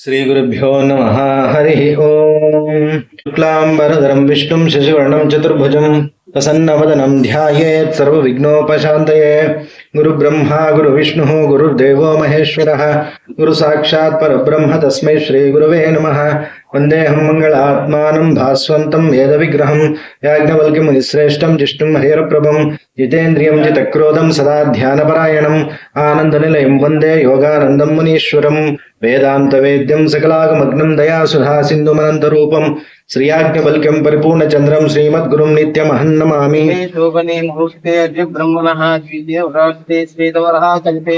श्रीगुरुभ्यो नमः हरिः ओम् शुक्लाम्बरधरं विष्णुं शशिवर्णं चतुर्भुजं प्रसन्नवदनं ध्यायेत् सर्वविघ्नोपशान्तये गुरुब्रह्मा गुरुविष्णुः गुरुर्देवो महेश्वरः गुरुसाक्षात् परब्रह्म तस्मै श्रीगुरवे नमः వందేహం మంగళ ఆత్మానం భాస్వంతం వేద విగ్రహం యాజ్ఞవల్కి మునిశ్రేష్టం జిష్ణుం హేరప్రభం జితేంద్రియం జితక్రోధం సదా ధ్యానపరాయణం ఆనంద నిలయం వందే యోగానందం మునీశ్వరం వేదాంత వేద్యం సకలాగమగ్నం దయాసుధా సింధుమనంత రూపం శ్రీయాజ్ఞవల్క్యం పరిపూర్ణచంద్రం శ్రీమద్గురుం నిత్యమహన్నమామి శోభనే ముహూర్తే బ్రహ్మణ ద్వితీయ వ్రాస్తే శ్వేతవరహ కల్పే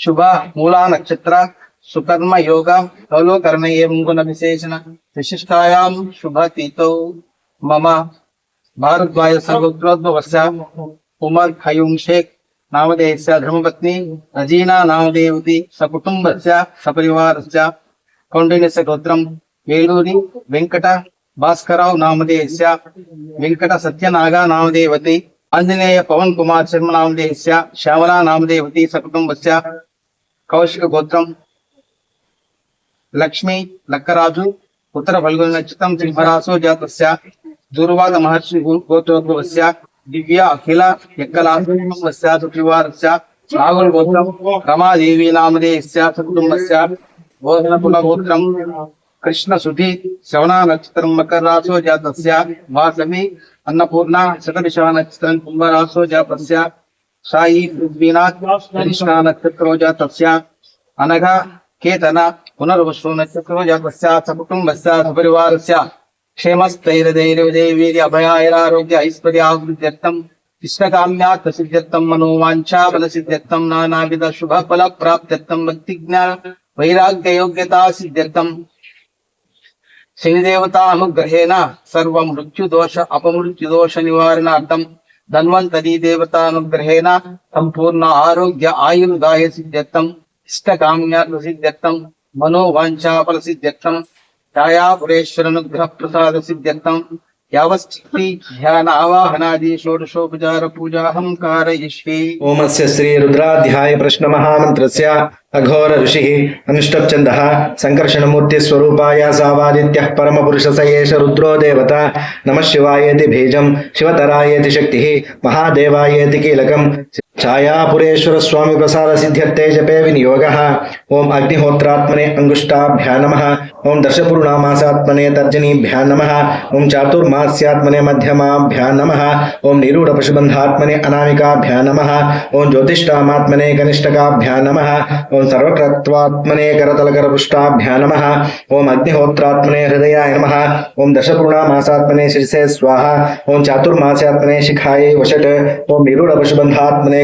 శుభ మూలా నక్షత్ర సుకర్మ యోగ ఖలు కర్ణయేం విశేషణ విశిష్టాయాం శుభ తీతో మమ భారద్వాయ వర్ష ఉమర్ ఖయూం షేక్ నామదేవస్య ధర్మపత్ని రజీనా నామదేవతి సకుటుంబస్య సపరివారస్య కౌండిన్యస్య గోత్రం వేలూరి వెంకట భాస్కరావు నామదేవస్య వెంకట సత్యనాగా నామదేవతి ఆంజనేయ పవన్ కుమార్ శర్మ నామదేవస్య శ్యామలా నామదేవతి సకుటుంబస్య కౌశిక గోత్రం లక్ష్మి లక్కరాజు ఉత్తర ఫల్గుణ నక్షత్రం సింహరాసో జాతస్య దూర్వాద మహర్షి గోత్రోద్భవస్య దివ్య అఖిల ఎక్కలాశ్రమస్య సుత్రివారస్య రాహుల్ గోత్రం రమాదేవి నామధేయస్య సకుటుంబస్య బోధనకుల గోత్రం కృష్ణ సుధి శవన నక్షత్రం మకర మకరాసో జాతస్య వాసవి అన్నపూర్ణ శతభిషవ నక్షత్రం కుంభరాసో జాతస్య సాయి పృథ్వీనాథ్ కృష్ణ నక్షత్రో జాతస్య అనగా కేతన పునర్వసు నక్షత్రో జాతస్య సకుటుంబస్య సపరివారస్య క్షేమస్థైర్యధైర్యదేవీర్య అభయాైరారోగ్య ఐశ్వర్యాభివృద్ధ్యర్థం ఇష్టకామ్యార్థ సిద్ధ్యర్థం మనోవాంఛా బల సిద్ధ్యర్థం నానావిధ శుభ ఫల ప్రాప్త్యర్థం భక్తి జ్ఞాన వైరాగ్య యోగ్యతా సిద్ధ్యర్థం శనిదేవతా అనుగ్రహేణ సర్వ మృత్యుదోష అపమృత్యుదోష నివారణార్థం ధన్వంతరీ దేవతానుగ్రహేణ సంపూర్ణ ఆరోగ్య ఆయుర్దాయ సిద్ధ్యర్థం ఇష్టకామ్యార్థ సిద్ధ్యర్థం మనోవాంఛాఫల సిద్ధ్యర్థం ఛాయాపురేశ్వరనుగ్రహ ప్రసాద సిద్ధ్యర్థం యావశ్చిత్తి ధ్యానావాహనాది షోడశోపచార పూజాహం కారయిష్యే ఓమస్య శ్రీ రుద్రాధ్యాయ ప్రశ్న మహామంత్రస్య అఘోర ఋషి అనుష్టప్ఛంద సంకర్షణమూర్తి స్వరూపాయ సావాదిత్య పరమపురుష సయేష రుద్రో దేవత నమ శివాయేతి భేజం శివతరాయేతి శక్తి మహాదేవాయేతి కీలకం शिवतरायेति शक्तिः महादेवायेति कीलकम् छायापुरेश्वरस्वामि प्रसादसिद्ध्यर्थे जपे विनियोगः ॐ अग्निहोत्रात्मने अङ्गुष्ठाभ्या नमः ॐ दशपूर्णामासात्मने तर्जनीभ्या नमः ॐ चातुर्मास्यात्मने मध्यमाभ्या नमः ॐ निरूढपशुबन्धात्मने अनामिकाभ्या नमः ॐ ज्योतिष्ठामात्मने कनिष्ठकाभ्या नमः ॐ सर्वकृत्वात्मने करतलकरपुष्टाभ्या नमः ॐ अग्निहोत्रात्मने हृदयाय नमः ॐ दशपूर्णामासात्मने शिरसे स्वाहा ॐ चातुर्मास्यात्मने शिखायै वषट् ॐ निरूढपशुबन्धात्मने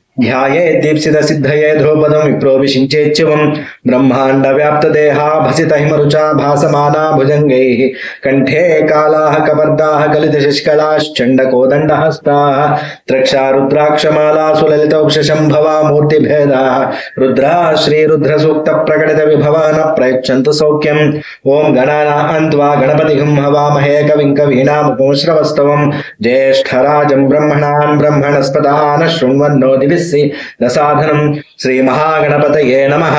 ధ్యాయే దీప్సిత సిద్ధయే ధ్రువపదం విప్రోవిశించేత్యవం బ్రహ్మాండ వ్యాప్త దేహా భసిత హిమరుచా భాసమానా భుజంగై కంఠే కాళాహ కవర్దాహ కలిత శిష్కళాశ్చండ కోదండహస్తాః త్రక్షా రుద్రాక్షమాలా సులలిత ఉపశంభవా మూర్తిభేదాః రుద్రా శ్రీరుద్ర సూక్త ప్రకటిత విభవాన ప్రయచ్చంతు సౌఖ్యం ఓం గణానా అంత్వా గణపతి హవామహే కవిం కవీనాముపంశ్రవస్తవం జ్యేష్ఠరాజం బ్రహ్మణాన్ బ్రహ్మణస్పదాన శృణ్వన్నో దివి न साधनं श्रीमहागणपतये नमः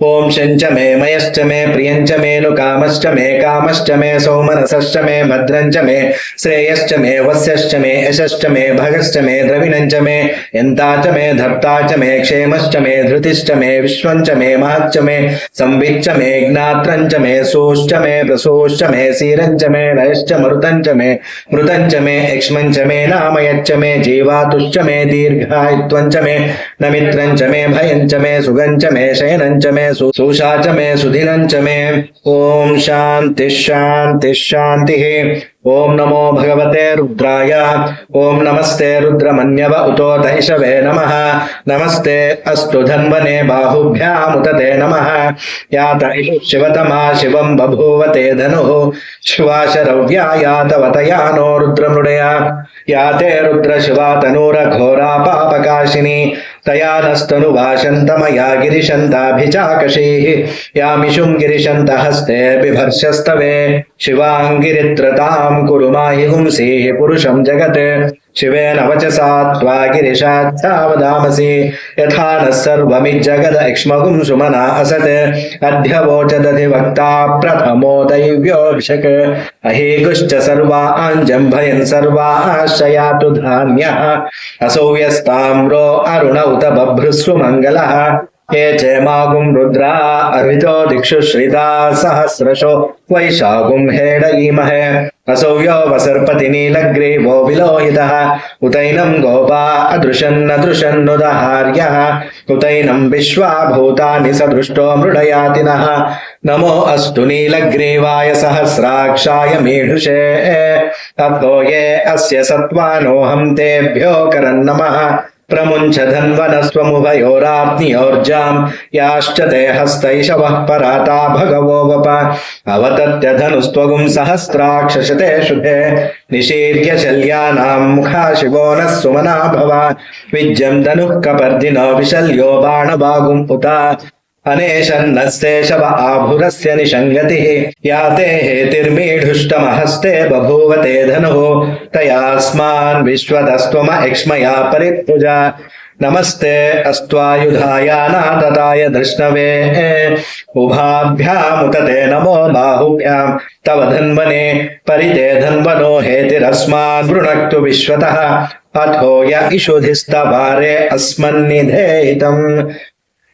ఓం శంచ మే మయశ్చ మే ప్రియంచ మే ను కామశ్చ మే కామశ్చ మే సౌమనసశ్చ మే భద్రంచ మే శ్రేయశ్చ మే వస్యశ్చ మే యశశ్చ మే భగశ్చ మే ద్రవిణంచ మే ఎంతాచ మే ధర్తా మే క్షేమశ్చ మే ధృతిశ్చ మే విశ్వంచ మే మహచ్చ మే సంవిచ్చ మే జ్ఞాత్రంచ మే సోశ్చ మే ప్రసోశ్చ మే సీరంచ మే లయశ్చ మరుతంచ మే మృతంచ మే యక్ష్మంచ మే నామయచ్చ మే జీవాతుశ్చ మే దీర్ఘాయుత్వంచ మే నమిత్రంచ మే భయంచ మే సుగంచ మే శయనంచ మే సు- సుషా చ మే సుధినంచ మే ఓం శాంతి శాంతి శాంతి ఓం నమో భగవతే రుద్రాయ ఓం నమస్తే రుద్రమన్యవ ఉతో దైషవే నమ నమస్తే అస్తు ధన్వనే బాహుభ్యాముతతే నమ యాత ఇషు శివతమా శివం బభూవతే ధను శివాశరవ్యా యాతవతయానో రుద్రమృడయా యాతే రుద్ర శివా తనూర ఘోరా పాపకాశిని तयानस्तनुभाषन्तमया गिरिशन्ताभिचाकषेः यामिषुम् गिरिशन्त हस्ते बिभर्षस्तवे शिवाङ्गिरित्रतां कुरु माहि पुरुषं पुरुषम् जगत् शिवेन वचसा त्वा गिरिशाच्छा वदामसि यथा नः सर्वमिज्जगद इक्ष्मगुं सुमना असत् अध्यवोचदधिवक्ता प्रथमो दैव्योऽभिषक् अहेगुश्च सर्वा आञ्जम्भयन् सर्वा आश्रयातु धान्यः असौ यस्ताम्रो अरुणौत बभ्रुस्व मङ्गलः ये चेमागुं रुद्रा अर्हितो दिक्षु श्रिता सहस्रशो वैशागुं हेडयीमहे असौ यो वसर्पति नीलग्रीवो विलोहितः उतैनं गोपा अदृशन्नदृशन्नुदहार्यः उतैनं विश्वा भूतानि सदृष्टो मृडयातिनः नमो अस्तु नीलग्रीवाय सहस्राक्षाय मीढुषे ततो ये अस्य सत्त्वानोऽहं तेभ्यो करन्नमः ప్రముంచ ధన్వనస్వముభయోరాజ్ఞోర్జాం యాశ్చ దేహస్తైషవః పరాతా భగవోవప అవతత్య ధనుస్త్వగుం సహస్రాక్షసతే శుభే నిషీర్య శల్యానాం ముఖా శివో నః సుమనా భవ విజ్యం ధనుః కపర్దినో విశల్యో బాణవాగుం పుత बाणबागुम् शव आभुरस्य निषङ्गतिः या ते हेतिर्मीढुष्टमहस्ते बभूव ते धनुः, तयास्मान् विश्वदस्त्वम एक्ष्मया नमस्ते अस्त्वायुधायानातताय धृष्णवे। उभाभ्यामुतते नमो बाहुभ्यां, तव धन्वने परिते धन्वनो हेतिरस्मान् वृणक्तु विश्वतः। अथो य इषुधिस्तवारे अस्मन्निधेहितम्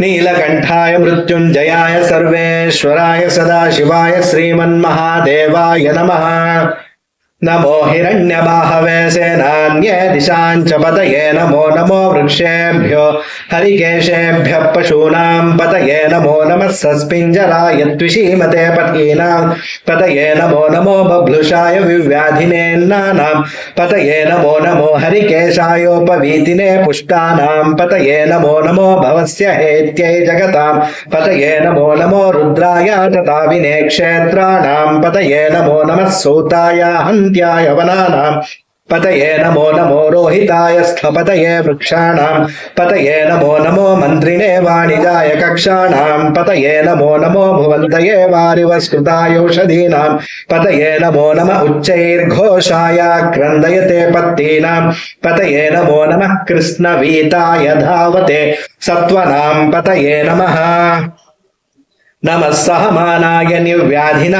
నీలకంఠాయ మృత్యుంజయాయ సర్వేశ్వరాయ సదాశివాయ శ్రీమన్మహాదేవాయ నమ नमो हिरण्यबाहवे सेनान्ये दिशां च पतये नमो नमो वृक्षेभ्यो हरिकेशेभ्यः पशूनां पतये नमो नमः सस्पिञ्जराय द्विषीमते पतीनां पतये नमो नमो बभ्लुषाय विव्याधिनेन्नानां पतये नमो नमो हरिकेशायोपवीतिने पुष्टानां पतये नमो नमो भवस्य हेत्यै जगतां पतये नमो नमो रुद्राय तथाविने क्षेत्राणां पतये नमो नमः सूताय हन्त्याय वनानां पतये नमो नमो रोहिताय स्थपतये वृक्षाणां पतये नमो नमो मन्त्रिणे वाणिजाय कक्षाणां पतये नमो नमो भुवन्तये वारिवस्कृतायौषधीनां पतये नमो नम उच्चैर्घोषाय क्रन्दयते पत्तीनां पतये नमो नमः कृष्णवीताय धावते सत्त्वनां पतये नमः నమ సహమానాయ నివ్యాధిన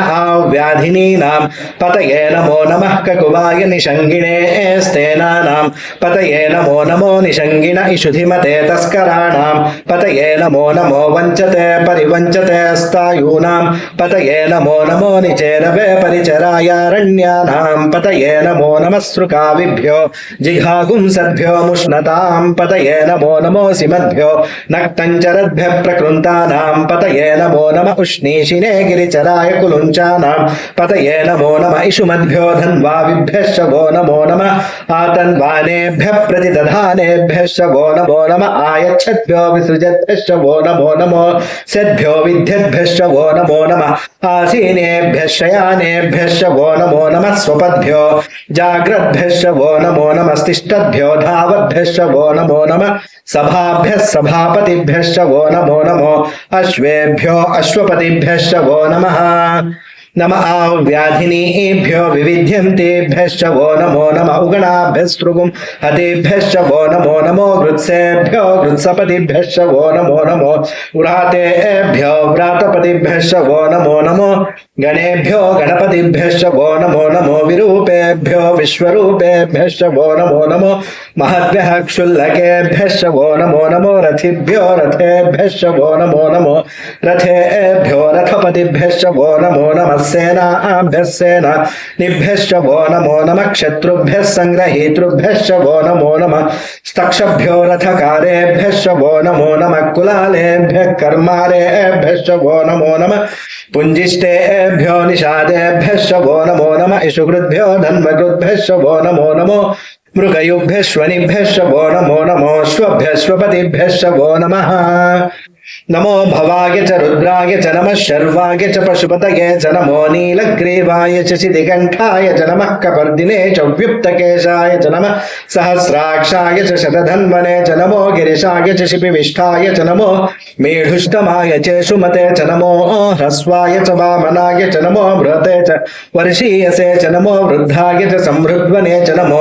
వ్యాధినీనాం పతయే నమో నమ కకువాయ నిషంగిణే స్తేనానాం పతయే నమో నమో నిషంగిణ ఇషుధిమతే తస్కరాణం పతయే నమో నమో వంచతే పరివంచతే స్థాయూనా పతయే నమో నమో నిచేరవే పరిచరాయారణ్యానాం పతయే నమో నమ సృకావిభ్యో జిఘాగుంసద్భ్యో ముష్ణతాం పతయే నమో నమో సిమద్భ్యో నక్తంచరద్భ్య ప్రకృంతానాం పతయే నమో नमो नम उष्णीशिने गिरिचराय कुलुञ्चानां पतये नमो नम इषुमद्भ्यो धन्वाविभ्यश्च वो नमो नम आतन्वानेभ्यः प्रतिदधानेभ्यश्च वो नमो नम आयच्छद्भ्यो विसृजद्भ्यश्च वो नमो नमो सद्भ्यो विद्यद्भ्यश्च वो नमो नम आसीनेभ्यः शयानेभ्यश्च वो नमो नमः स्वपद्भ्यो जाग्रद्भ्यश्च वो नमो नमस्तिष्ठद्भ्यो धावद्भ्यश्च वो नमो नमः सभाभ्यः सभापतिभ्यश्च वो नमो नमो अश्वेभ्यो అశ్వపతిభ్యశ్చ వో నమ. నమ ఆ వ్యాధినీభ్యో వివిధ్యంతేభ్యశ్చ వో నమో నమ ఉగణాభ్యస్తృగుం హతేభ్యశ్చ వో నమో నమో గృత్సేభ్యో గృత్సపతిభ్యశ్చ వో నమో నమో వ్రాతేభ్యో వ్రాతపతిభ్యశ్చ వో నమో నమో గణేభ్యో గణపతిభ్యశ్చ వో నమో నమో విరూపేభ్యో విశ్వరూపేభ్యశ్చ వో నమో నమో మహద్భ్యః క్షుల్లకేభ్యశ్చ వో నమో నమో రథిభ్యో రథేభ్యశ్చ వో నమో నమో రథేభ్యో రథపతిభ్యశ్చ వో నమో నమః सेनाभ्यः सेनानिभ्यश्च वो नमो नम, क्षत्रुभ्यः सङ्ग्रहीतृभ्यश्च वो नमो नम, स्तक्षभ्यो रथकारेभ्यश्च वो नमो नम, कुलालेभ्यः कर्मारेभ्यश्च वो नमो नम पुञ्जिष्टेभ्यो निषादेभ्यश्च वो नमो नमः इषुकृद्भ्यो धन्मकृद्भ्यश्च वो नमो नमो मृगयुभ्यश्वनिभ्यश्च वो नमो नमो श्वभ्यश्वपतिभ्यश्च वो नमः। नमो भवाय च रुद्राय च नमः शर्वाय च पशुपतये च नमो नीलग्रीवाय च शितिकण्ठाय च नमः कपर्दिने च व्युप्तकेशाय च नमः सहस्राक्षाय च शतधन्वने च नमो गिरिशाय च शिपिविष्ठाय च नमो मेढुष्टमाय च सुमते च नमो ह्रस्वाय च वामनाय च नमो बृहते च वर्षीयसे च नमो वृद्धाय च संवृद्वने च नमो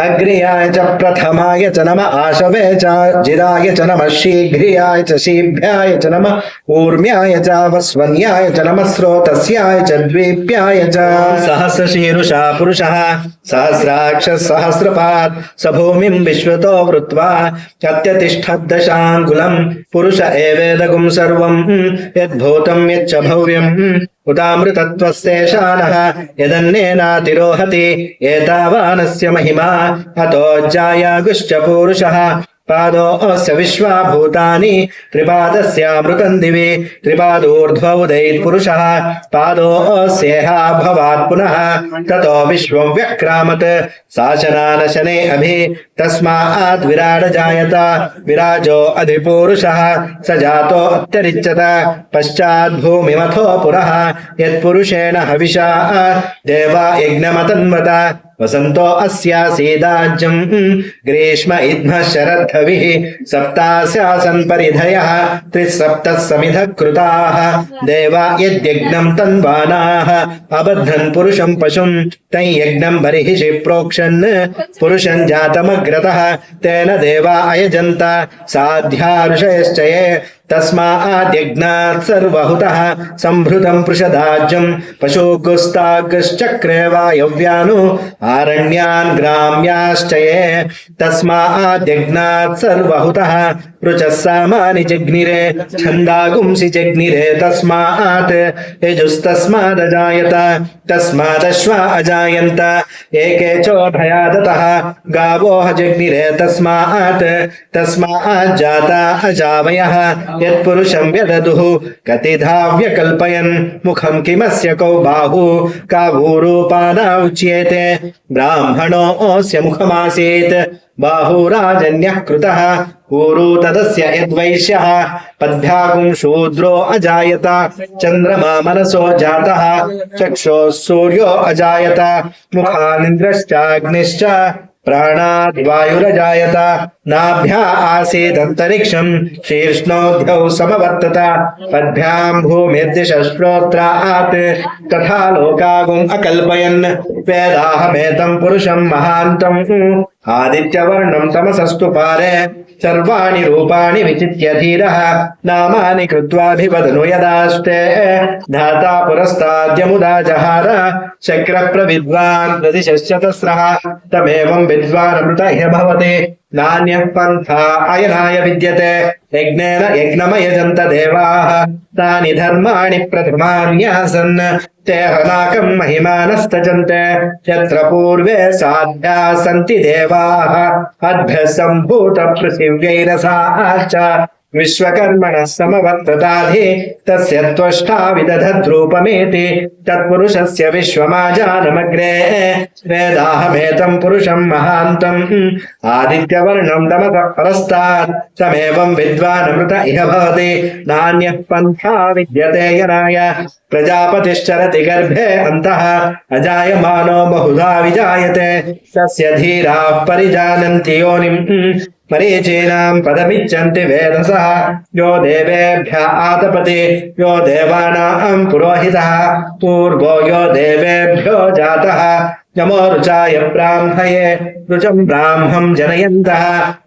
अग्र्याय च प्रथमाय च नम आशवे च जिराय च नमः शीघ्रियाय च शीभ्याय च नमः ऊर्म्याय च वस्वन्याय च नमः स्रोतस्याय च द्वीप्याय च सहस्रशीरुषा पुरुषः सहस्राक्षः सहस्रपात् स भूमिं विश्वतो वृत्वा अत्यतिष्ठद्दशाङ्गुलम् पुरुष एवेदगुं सर्वम् यद्भूतं यच्च भव्यम् उदामृतत्वस्तेषानः यदन्नेनातिरोहति एतावानस्य महिमा अतोज्जायागुश्च पूरुषः पादोऽस्य विश्वाभूतानि त्रिपादस्यामृतम् दिवि त्रिपादोर्ध्व उदैत्पुरुषः पादोऽस्येहा भवात् पुनः ततो विश्वं व्यक्रामत् शासनानशने अभि तस्मात् विराड जायत विराजो अधिपूरुषः स जातो अत्यरिच्यत पश्चाद्भूमिमथो पुरः यत्पुरुषेण हविषा देवा यज्ञमतन्वत वसन्तो अस्यासीदाज्यम् ग्रीष्म इद्मः शरद्धविः। सप्तास्यासन् परिधयः। त्रिसप्तः समिधः कृताः देवा यद्यज्ञम् तन्वानाः। अबध्नन् पुरुषम् पशुम् तै तेन देवा अयजन्त। साध्या ऋषयश्च तस्माद्यज्ञात् सर्वहुतः सम्भृतम् पृषदाज्यम् पशुगुस्तागश्चक्रे वायव्यानु आरण्यान् ग्राम्याश्च ये तस्माद्यज्ञात् सर्वहुतः पृचः सामानि जग्निरे छन्दागुंसि जग्निरे तस्मात् यजुस्तस्मादजायत तस्मादश्वा अजायन्त एके चोभया दतः गावोह जग्निरे तस्मात् तस्माज्जाता अजावयः यत्पुरुषं व्यददुः कतिधा व्यकल्पयन् मुखं किमस्य कौ बाहु कावूरूपाना उच्येते ब्राह्मणोऽस्य मुखमासीत् बाहुराजन्यः कृतः ऊरू तदस्य यद्वैश्यः पद्भ्यागुं शूद्रो अजायत चन्द्रमा मनसो जातः चक्षुः सूर्यो अजायत मुखानिन्द्रश्चाग्निश्च प्राणाद्वायुरजायत नाभ्या आसीदन्तरिक्षम् शीर्ष्णोऽध्यौ समवर्तत पद्भ्याम् भूमिर्दिशश्रोत्रात् तथा लोकागुम् अकल्पयन् वेदाहमेतम् पुरुषम् महान्तम् आदित्यवर्णम् तमसस्तु पारे సర్వాణి రూపాణి విచిత్య ధీర నామాని కృత్వాభివదను యదాష్టే ధాతా పురస్తాద్యముదా జహార जहार शक्रप्रविद्वान् प्रदिशश्चतस्रः तमेवम् विद्वानमृत ह्य भवति नान्यः पन्था अयनाय विद्यते यज्ञेन यज्ञमयजन्त देवाः तानि धर्माणि प्रथमान्यासन् ते हनाकम् महिमानस्तजन्ते यत्र पूर्वे साध्याः सन्ति देवाः अद्भ्यः విశ్వకర్మణ సమవర్తతాధే తస్య త్వష్టా విదధద్రూపమేతి తత్పురుషస్య విశ్వమాజానమగ్రే వేదాహమేతం పురుషం మహాంతం ఆదిత్యవర్ణం దమత పరస్తాత్ తమేవం విద్వానమృత ఇహ భవతి నాణ్య పంథా విద్యతే యనాయ ప్రజాపతిశ్చరతి గర్భే అంతః అజాయమానో బహుధా విజాయతే తస్య ధీరాః పరిజానంతి యోనిం परिजानन्ति योनिम् मरीचीनां पदमिच्छन्ति वेदसः यो देवेभ्य आतपति यो देवानां पुरोहितः पूर्वो यो देवेभ्यो जातः यमो रुचाय ब्राह्मये रुचं ब्राह्मं जनयन्तः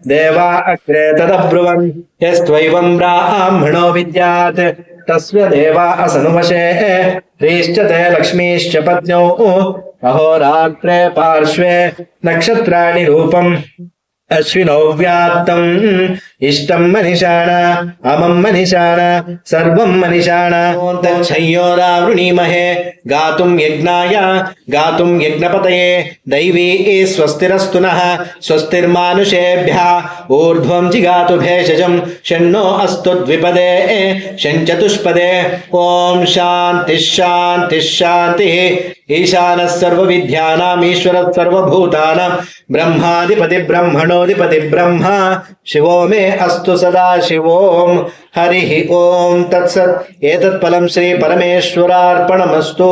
देवा अग्रे तदब्रुवन् यस्त्वैवं ब्राह्मणो विद्यात् तस्य देवा असनुवशे ह्रीश्च ते लक्ष्मीश्च पत्न्यौ अहोरात्रे पार्श्वे नक्षत्राणि रूपम् అశ్వినో వ్యాప్తం ఇష్టం మనిషాణ అమం మనిషాణ సర్వం మనిషాణ. తచ్చయ్యోరావృణీమహే గాతుం యజ్ఞాయ గాతుం యజ్ఞపతయే. దైవీ స్వస్తిరస్తున స్వస్తిర్మానుషేభ్య. ఊర్ధ్వం జిగాతు భేషజం షణ్ణో అస్తు ద్విపదే షంచతుష్పదే ఓం శాంతి శాంతి శాంతి. ఈశాన సర్వ విద్యానాం ఈశ్వర సర్వభూతానాం బ్రహ్మాధిపతి బ్రహ్మణో ब्रह्मणोऽधिपति ब्रह्मा शिवो मे अस्तु सदा शिवोम् हरिः ॐ तत्सत् एतत्फलं श्रीपरमेश्वरार्पणमस्तु